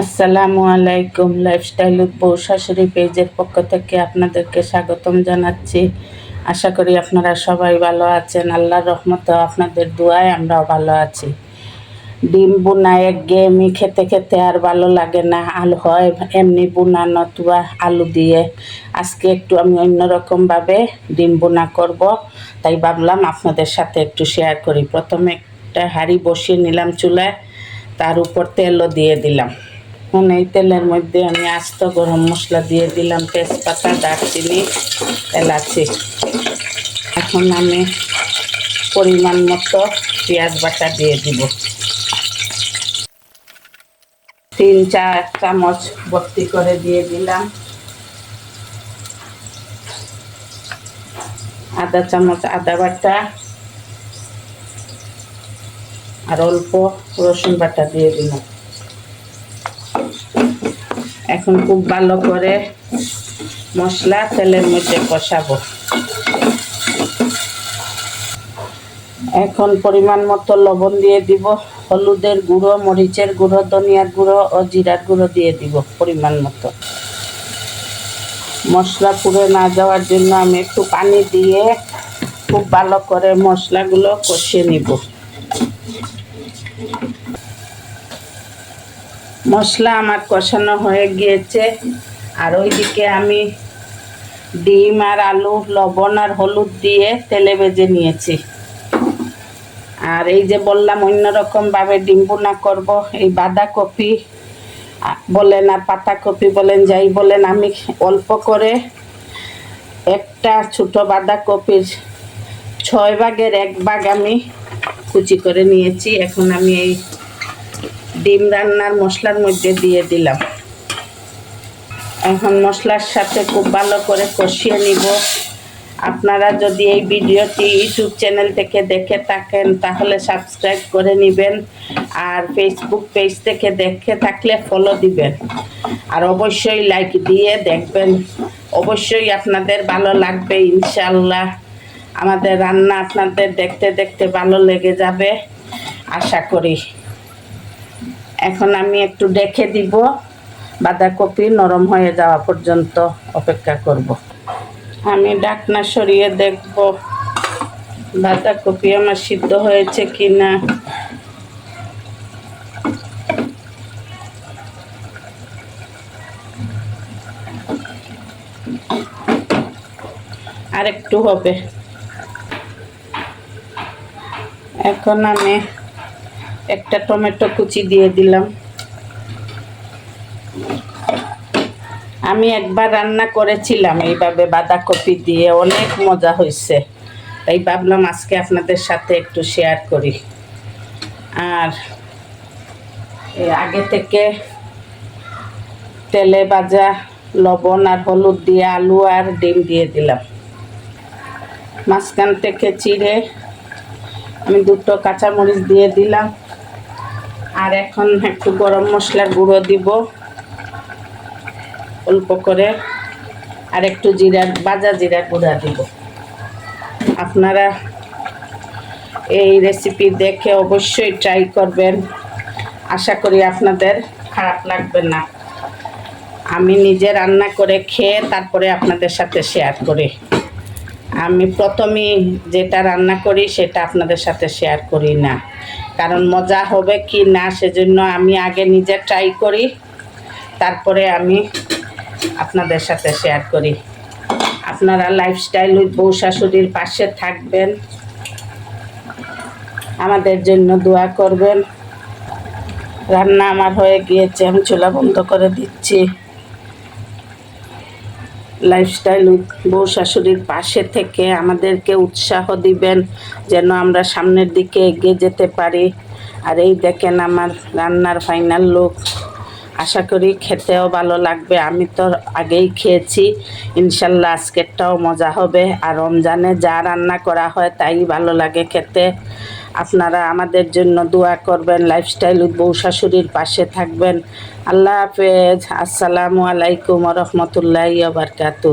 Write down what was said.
আসসালামু আলাইকুম লাইফস্টাইল বউ শাশুড়ি পেজের পক্ষ থেকে আপনাদেরকে স্বাগতম জানাচ্ছি। আশা করি আপনারা সবাই ভালো আছেন। আল্লাহর রহমতে আপনাদের দোয়ায় আমরাও ভালো আছি। ডিম বুনা এক গেমি খেতে খেতে আর ভালো লাগে না। আলু হয় এমনি বুনা নতুবা আলু দিয়ে। আজকে একটু আমি অন্যরকমভাবে ডিম বুনা করব। তাই ভাবলাম আপনাদের সাথে একটু শেয়ার করি। প্রথমে একটা হাঁড়ি বসিয়ে নিলাম চুলায়। তার উপর তেলও দিয়ে দিলাম। এখন এই তেলের মধ্যে আমি আস্ত গরম মশলা দিয়ে দিলাম তেজপাতা, দারচিনি, এলাচি। এখন আমি পরিমাণ মতো পেঁয়াজ বাটা দিয়ে দিব। তিন, চার চামচ ভর্তি করে দিয়ে দিলাম। আধা চামচ আদা বাটা আর অল্প রসুন বাটা দিয়ে দিলাম। এখন খুব ভালো করে মশলা তেলের মধ্যে কষাবো। এখন পরিমাণ মতো লবণ দিয়ে দিব, হলুদের গুঁড়ো, মরিচের গুঁড়ো, ধনিয়ার গুঁড়ো ও জিরার গুঁড়ো দিয়ে দিব পরিমাণ মতো। মশলা পুড়ে না যাওয়ার জন্য আমি একটু পানি দিয়ে খুব ভালো করে মশলাগুলো কষিয়ে নিব। মশলা আমার কষানো হয়ে গিয়েছে। আর ওইদিকে আমি ডিম আর আলু, লবণ আর হলুদ দিয়ে তেলে ভেজে নিয়েছি। আর এই যে বললাম অন্য অন্যরকমভাবে ডিম বোনা করব। এই বাঁধাকপি বলেন আর পাতাকপি বলেন, যাই বলেন, আমি অল্প করে একটা ছোটো বাঁধাকপির ছয় ভাগের এক ভাগ আমি কুচি করে নিয়েছি। এখন আমি এই ডিম রান্নার মশলার মধ্যে দিয়ে দিলাম। এখন মশলার সাথে খুব ভালো করে কষিয়ে নিব। আপনারা যদি এই ভিডিওটি ইউটিউব চ্যানেল থেকে দেখে থাকেন, তাহলে সাবস্ক্রাইব করে নেবেন আর ফেসবুক পেজ থেকে দেখে থাকলে ফলো দিবেন। আর অবশ্যই লাইক দিয়ে দেখবেন। অবশ্যই আপনাদের ভালো লাগবে ইনশাল্লাহ আমাদের রান্না আপনাদের দেখতে দেখতে ভালো লেগে যাবে, আশা করি। এখন আমি একটু ডেকে দিব। বাঁধাকপি নরম হয়ে যাওয়া পর্যন্ত অপেক্ষা করব। আমি ডাকনা সরিয়ে দেখব, বাঁধাকপি আমার সিদ্ধ হয়েছে কি না আর একটু হবে। এখন আমি একটা টমেটো কুচি দিয়ে দিলাম। আমি একবার রান্না করেছিলাম এইভাবে বাঁধাকপি দিয়ে, অনেক মজা হয়েছে। তাই ভাবলাম আজকে আপনাদের সাথে একটু শেয়ার করি। আর আগে থেকে তেলে ভাজা, লবণ আর হলুদ দিয়ে আলু আর ডিম দিয়ে দিলাম। মাঝখান থেকে চিড়ে আমি দুটো কাঁচামরিচ দিয়ে দিলাম। আর এখন একটু গরম মশলার গুঁড়ো দিব, অল্প করে, আর একটু জিরার, বাজা জিরা গুঁড়া দিব। আপনারা এই রেসিপি দেখে অবশ্যই ট্রাই করবেন। আশা করি আপনাদের খারাপ লাগবে না। আমি নিজে রান্না করে খেয়ে তারপরে আপনাদের সাথে শেয়ার করি। আমি প্রথমেই যেটা রান্না করি সেটা আপনাদের সাথে শেয়ার করি না। কারণ মজা হবে কি না সেজন্য আমি আগে নিজে ট্রাই করি, তারপরে আমি আপনাদের সাথে শেয়ার করি। আপনারা লাইফস্টাইল উইথ বউ শাশুড়ির পাশে থাকবেন, আমাদের জন্য দোয়া করবেন। রান্না আমার হয়ে গিয়েছে, আমি চুলা বন্ধ করে দিচ্ছি। লাইফস্টাইল বউ শাশুড়ির পাশে থেকে আমাদেরকে উৎসাহ দিবেন যেন আমরা সামনের দিকে এগিয়ে যেতে পারি। আর এই দেখেন আমার রান্নার ফাইনাল লুক আশা করি খেতেও ভালো লাগবে। আমি তো আগেই খেয়েছি। ইনশাল্লাহ আজকেরটাও মজা হবে। আর রমজানে যা রান্না করা হয় তাই ভালো লাগে খেতে। আপনারা আমাদের জন্য দোয়া করবেন লাইফস্টাইল বউ শাশুড়ির পাশে থাকবেন। আল্লাহ হাফেজ। আসসালামু আলাইকুম রহমতুল্লাহ বারকাতু